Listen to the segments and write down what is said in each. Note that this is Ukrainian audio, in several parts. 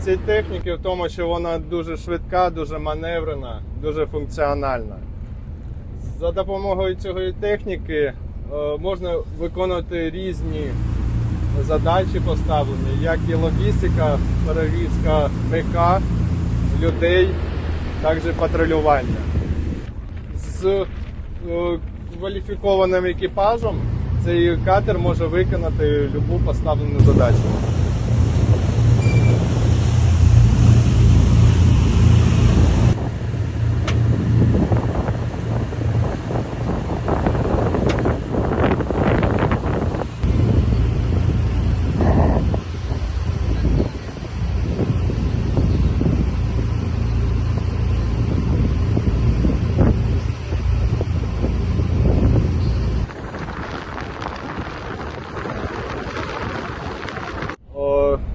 цієї техніки в тому, що вона дуже швидка, дуже маневрена, дуже функціональна. За допомогою цієї техніки е, можна виконувати різні задачі поставлені, як і логістика, перевізка БК, людей, також патрулювання. З е, кваліфікованим екіпажем цей катер може виконати будь-яку поставлену задачу.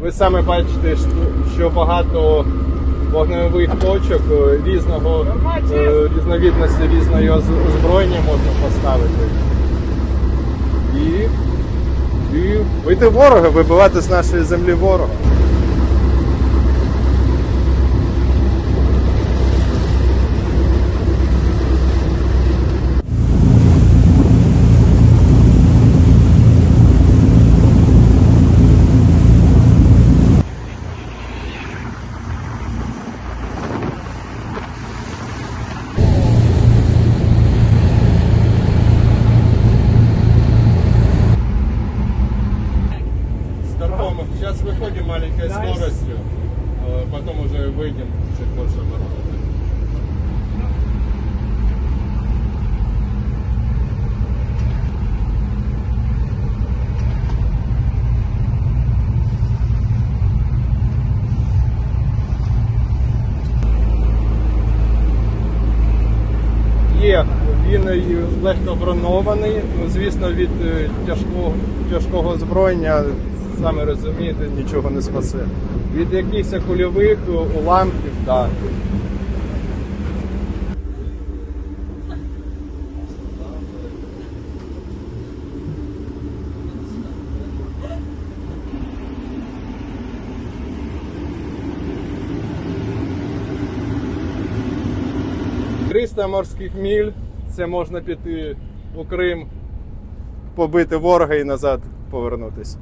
Ви саме бачите, що- багато вогневих точок е, різного е, різновідності різної озброєння можна поставити. І, і бити ворога, вибивати з нашої землі ворога. Сейчас выходим маленькой скоростью, э, потом уже выйдем чуть больше обороты. Є, він і легко бронований, ну, звісно, від е, тяжкого, тяжкого озброєння, саме розумієте, нічого не спасе. Від якихось кульових уламків, так. Да. 300 морських міль, це можна піти у Крим, побити ворога і назад Повернутися.